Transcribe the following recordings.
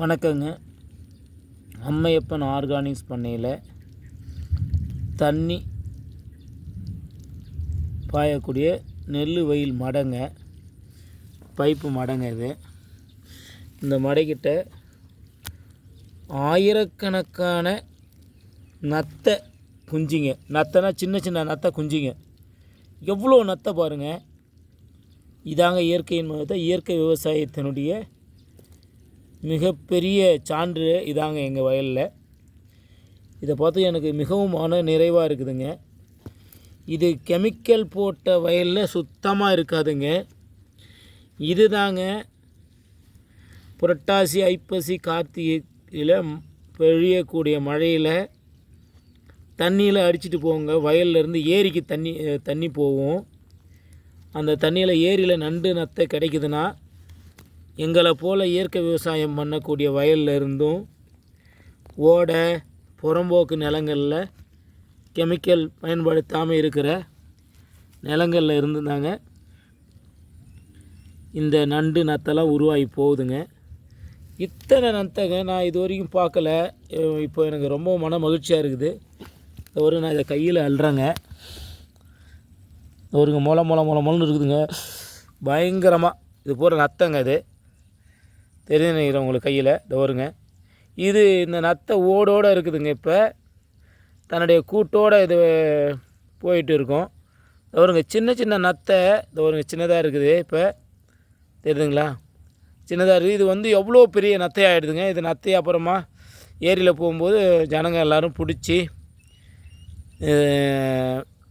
வணக்கங்க. அம்மையப்பன் ஆர்கானிக்ஸ் பண்ணையில் தண்ணி பாயக்கூடிய நெல் வயல் மடங்க பைப்பு மடங்க இது. இந்த மடைக்கிட்ட ஆயிரக்கணக்கான நத்தை குஞ்சிங்க. நத்தைனா சின்ன சின்ன நத்தை குஞ்சிங்க. எவ்வளோ நத்தை பாருங்கள் இதாங்க இயற்கையின் மதத்தை இயற்கை விவசாயத்தினுடைய மிகப்பெரிய சான்று இதாங்க எங்கள் வயலில். இதை பார்த்து எனக்கு மிகவும் மன நிறைவாக இருக்குதுங்க. இது கெமிக்கல் போட்ட வயலில் சுத்தமாக இருக்காதுங்க. இது தாங்க புரட்டாசி ஐப்பசி கார்த்திகையில் பெழியக்கூடிய மழையில் தண்ணியில் அடிச்சிட்டு போங்க. வயல்லேருந்து ஏரிக்கு தண்ணி தண்ணி போகும். அந்த தண்ணியில் ஏரியில் நண்டு நத்தை கிடைக்குதுன்னா எங்களை போல் இயற்கை விவசாயம் பண்ணக்கூடிய வயல்ல இருந்தும் ஓடை புறம்போக்கு நிலங்களில் கெமிக்கல் பயன்படுத்தாமல் இருக்கிற நிலங்களில் இருந்து இந்த நண்டு நத்தெல்லாம் உருவாகி போகுதுங்க. இத்தனை நத்தைங்க நான் இது வரைக்கும் பார்க்கல இப்போ எனக்கு ரொம்ப மன மகிழ்ச்சியாக இருக்குது. ஒரு நான் இதை கையில் அல்றேங்க ஒருங்க மொளை மொளை மொளை மொளன்னு இருக்குதுங்க. பயங்கரமாக இது போகிற நத்தங்க இது தெரிஞ்சு நினைக்கிறேன் உங்களுக்கு கையில். இந்த இது இந்த நத்தை ஓடோடு இருக்குதுங்க இப்போ. தன்னுடைய கூட்டோடு இது போயிட்டு இருக்கும். இந்த வருங்க. சின்ன சின்ன நத்தை. இந்த சின்னதாக இருக்குது இப்போ. தெரியுதுங்களா? சின்னதாக இருக்குது. இது வந்து எவ்வளோ பெரிய நத்தையாகிடுதுங்க இது நத்தை அப்புறமா ஏரியில் போகும்போது ஜனங்க எல்லோரும் பிடிச்சி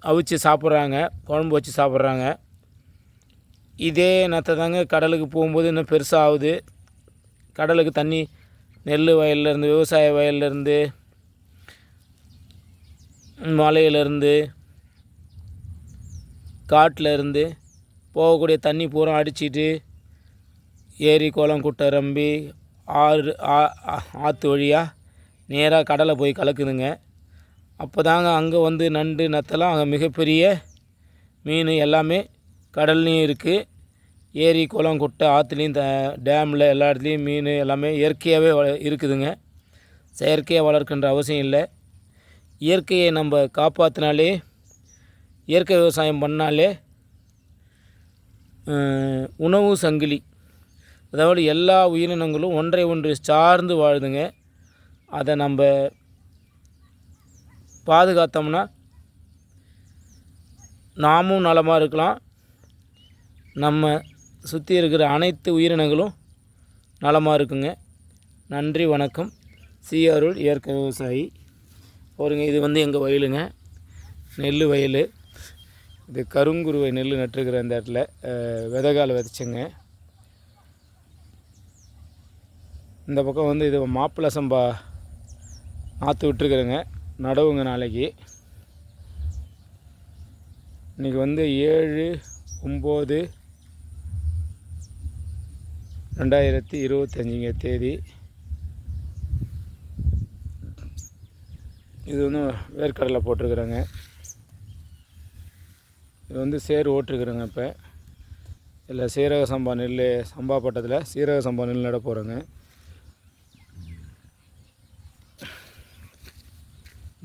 அவிச்சு சாப்பிட்றாங்க. குழம்பு வச்சு சாப்பிட்றாங்க. இதே நத்தை தாங்க கடலுக்கு போகும்போது இன்னும் பெருசாக ஆகுது கடலுக்கு தண்ணி நெல் வயல்லேருந்து விவசாய வயல்லேருந்து மலையிலேருந்து காட்டில் இருந்து போகக்கூடிய தண்ணி பூரா அடிச்சிட்டு ஏரி குளம் குட்டை ரம்பி ஆறு ஆ- ஆ- ஆற்று வழியாக நேராக கடலை போய் கலக்குதுங்க. அப்போ தாங்க அங்கே வந்து நண்டு நத்தலாம் அங்கே மிகப்பெரிய மீன் எல்லாமே கடல்லையும் இருக்குது ஏரி குளம் குட்டை ஆற்றுலையும் த டேமில் எல்லா இடத்துலையும் மீன் எல்லாமே இயற்கையாகவே வள இருக்குதுங்க. செயற்கையாக வளர்க்கின்ற அவசியம் இல்லை. இயற்கையை நம்ம காப்பாற்றினாலே இயற்கை விவசாயம் பண்ணாலே உணவு சங்கிலி. அதாவது எல்லா உயிரினங்களும் ஒன்றை ஒன்று சார்ந்து வாழுதுங்க. அதை நம்ம பாதுகாத்தோம்னா நாமும் நலமாக இருக்கலாம். நம்ம சுற்றி இருக்கிற அனைத்து உயிரினங்களும் நலமாக இருக்குங்க. நன்றி வணக்கம். சிஆருள் இயற்கை விவசாயி. பாருங்க இது வந்து எங்கள் வயலுங்க. நெல் வயல். இது கருங்குருவை நெல் நட்டுருக்கிற அந்த இடத்துல அஹ், விதைகால் விதைச்சுங்க. இந்த பக்கம் வந்து இது மாப்பிள்ளை சம்பா நாற்று விட்டுருக்குறேங்க. நடவுங்க நாளைக்கு. இன்றைக்கி வந்து ஏழு ஒம்பது ரெண்டாயிரத்தி இருபத்தஞ்சிங்க தேதி. இது வந்து வேர்க்கடலை போட்டிருக்குறேங்க. இது வந்து சேர் ஓட்டிருக்குறேங்க இப்போ. இல்லை சீரக சம்பா நெல் சம்பா பட்டத்தில் சீரக சம்பா நெல் நட போகிறேங்க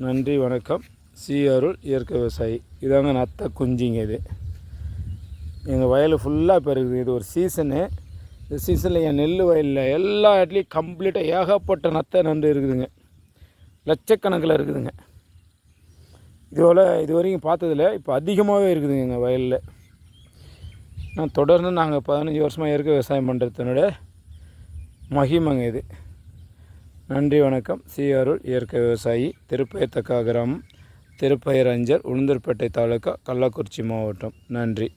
நன்றி வணக்கம். சி அருள் இயற்கை விவசாயி. இதாங்க நத்த குஞ்சிங்க இது. எங்கள் வயல் ஃபுல்லாக இப்போ இருக்குது. இது ஒரு சீசனு இந்த சீசனில் என் நெல் வயலில் எல்லா இடத்துலையும் கம்ப்ளீட்டாக ஏகப்பட்ட நத்தை நண்டு இருக்குதுங்க. லட்சக்கணக்கில் இருக்குதுங்க. இதுபோல் இது வரைக்கும் பார்த்ததில்ல. இப்போ அதிகமாகவே இருக்குதுங்க எங்கள் வயலில். நான் தொடர்ந்து நாங்கள் பதினஞ்சு வருஷமாக இயற்கை விவசாயம் பண்ணுறதுனோட மகிமங்க இது. நன்றி வணக்கம். சி. இயற்கை விவசாயி திருப்பயத்தக்கா கிராமம் திருப்பயரஞ்சர் உளுந்தூர்பேட்டை தாலுக்கா கள்ளக்குறிச்சி மாவட்டம். நன்றி.